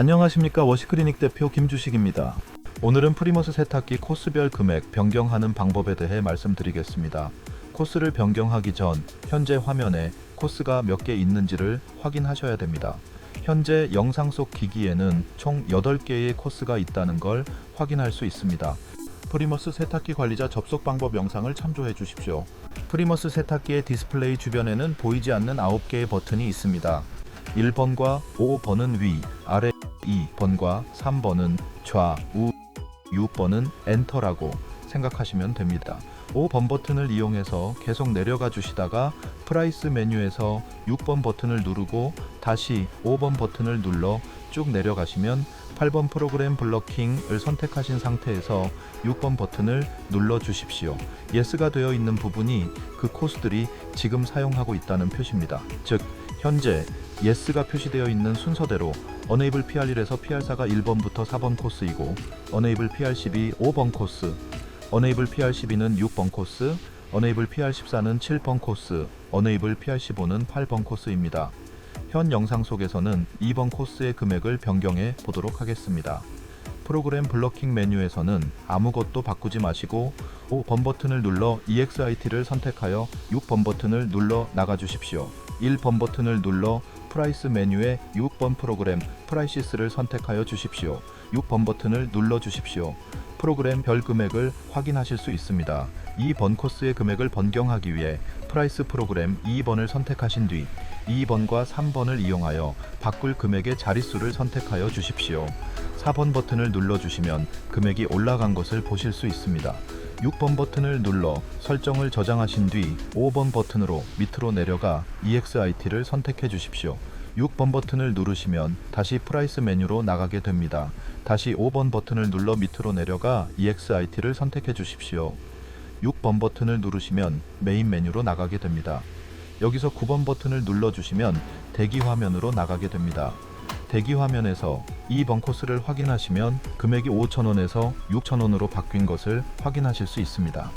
안녕하십니까 워시클리닉 대표 김주식입니다. 오늘은 프리머스 세탁기 코스별 금액 변경하는 방법에 대해 말씀드리겠습니다. 코스를 변경하기 전 현재 화면에 코스가 몇 개 있는지를 확인하셔야 됩니다. 현재 영상 속 기기에는 총 8개의 코스가 있다는 걸 확인할 수 있습니다. 프리머스 세탁기 관리자 접속 방법 영상을 참조해 주십시오. 프리머스 세탁기의 디스플레이 주변에는 보이지 않는 9개의 버튼이 있습니다. 1번과 5번은 위, 아래 2번과 3번은 좌 우, 6번은 엔터라고 생각하시면 됩니다. 5번 버튼을 이용해서 계속 내려가 주시다가 프라이스 메뉴에서 6번 버튼을 누르고 다시 5번 버튼을 눌러 쭉 내려가시면 8번 프로그램 블러킹을 선택하신 상태에서 6번 버튼을 눌러 주십시오. 예스가 되어 있는 부분이 그 코스들이 지금 사용하고 있다는 표시입니다. 즉 현재 예스가 표시되어 있는 순서대로 Enable PR1에서 PR4가 1번부터 4번 코스이고 Enable PR12 5번 코스, Enable PR12는 6번 코스, Enable PR14는 7번 코스, Enable PR15는 8번 코스입니다. 현 영상 속에서는 2번 코스의 금액을 변경해 보도록 하겠습니다. 프로그램 블러킹 메뉴에서는 아무것도 바꾸지 마시고 5번 버튼을 눌러 EXIT를 선택하여 6번 버튼을 눌러 나가 주십시오. 1번 버튼을 눌러 프라이스 메뉴에 6번 프로그램 프라이시스를 선택하여 주십시오. 6번 버튼을 눌러 주십시오. 프로그램 별 금액을 확인하실 수 있습니다. 2번 코스의 금액을 변경하기 위해 프라이스 프로그램 2번을 선택하신 뒤 2번과 3번을 이용하여 바꿀 금액의 자릿수를 선택하여 주십시오. 4번 버튼을 눌러주시면 금액이 올라간 것을 보실 수 있습니다. 6번 버튼을 눌러 설정을 저장하신 뒤 5번 버튼으로 밑으로 내려가 EXIT를 선택해 주십시오. 6번 버튼을 누르시면 다시 프라이스 메뉴로 나가게 됩니다. 다시 5번 버튼을 눌러 밑으로 내려가 EXIT를 선택해 주십시오. 6번 버튼을 누르시면 메인 메뉴로 나가게 됩니다. 여기서 9번 버튼을 눌러주시면 대기 화면으로 나가게 됩니다. 대기 화면에서 2번 코스를 확인하시면 금액이 5,000원에서 6,000원으로 바뀐 것을 확인하실 수 있습니다.